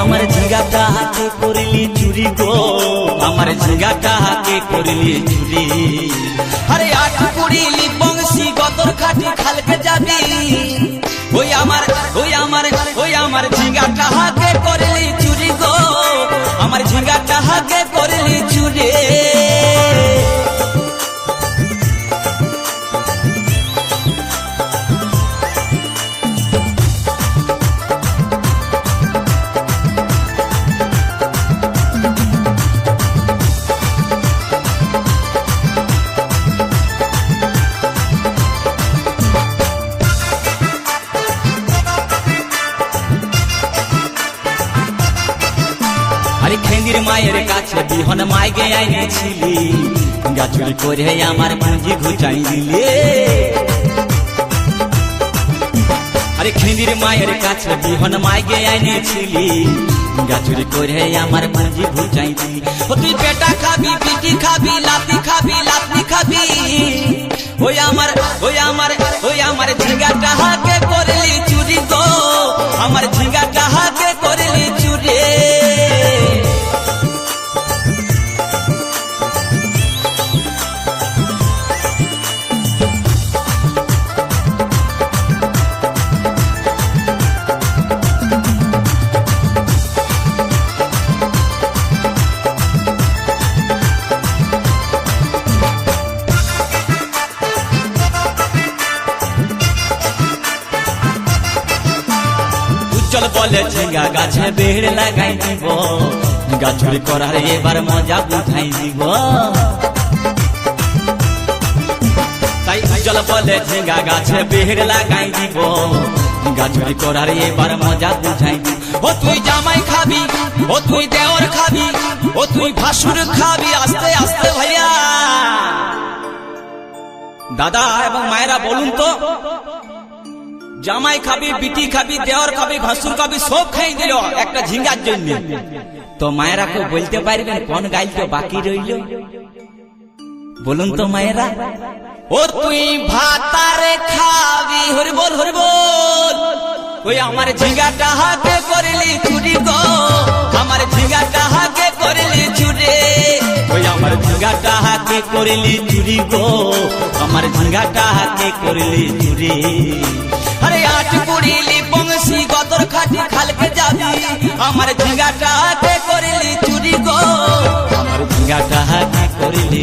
আমার ঝিঙ্গাটা হাতে করিলি চুরি গো? আমার ঝিঙ্গাটা হাতে করিলি চুরি? আরে আট করিলি বংশী গতর খাটি খালকে যাবি। ওই আমার ওই আমার ওই আমার ঝিঙ্গাটা হাতে মায়ের কাছে বিহন মাইকে আইনেছিলি। গাছুরি করে আমার পুঁজি ঘুচাই দিলে। আরে খেন্দির মায়ের কাছে বিহন মাইকে আইনেছিলি। গাছুরি করে আমার পুঁজি ঘুচাই দিলি। ও তুই পেটা খাবি, পিটি খাবি, লাতি খাবি লাতি খাবি। ওই আমার ওই আমার ওই আমার ঝিঙ্গাটা হাকে বলে ঝিঙ্গা গাছে বেড় লাগাই দিব। গাছুরি করার এবার মজা বুঝাই দিব। তাই উজ্জ্বল বলে ঝিঙ্গা গাছে বেড় লাগাই দিব। গাছুরি করার এবার মজা বুঝাই ও তুই জামাই খাবি, ও তুই দেওর খাবি, ও তুই ভাসুর খাবি, আস্তে আস্তে ভাইয়া। দাদা এবং মায়েরা বলুন তো জামাই খাবি, বিটি খাবি দেওয়ার খাবি, ভাসুর খাবি, সব খাই দিল। একটা ঝিঙ্গার জন্য। তো মায়েরা কেউ বলতে পারবেন কোন গাইলটা বাকি রইল? বলুন তো মায়েরা। ও তুই ভাতারে খাবি, হরি বল হরি বল। ওই আমার ঝিঙ্গাটা হাতে করলি চুরি গো। আমার ঝিঙ্গাটা হাতে করলি চুরি। ওই আমার ঝিঙ্গাটা হাতে করলি চুরি গো। আমার ঝিঙ্গাটা হাতে করলি চুরি। আরে আট কুড়িলি বংশী গতর খাটি খালকে যাবি। আমার ঝিঙ্গাটা হাতে করলি চুরি গো। আমার ঝিঙ্গাটা হাতে করলি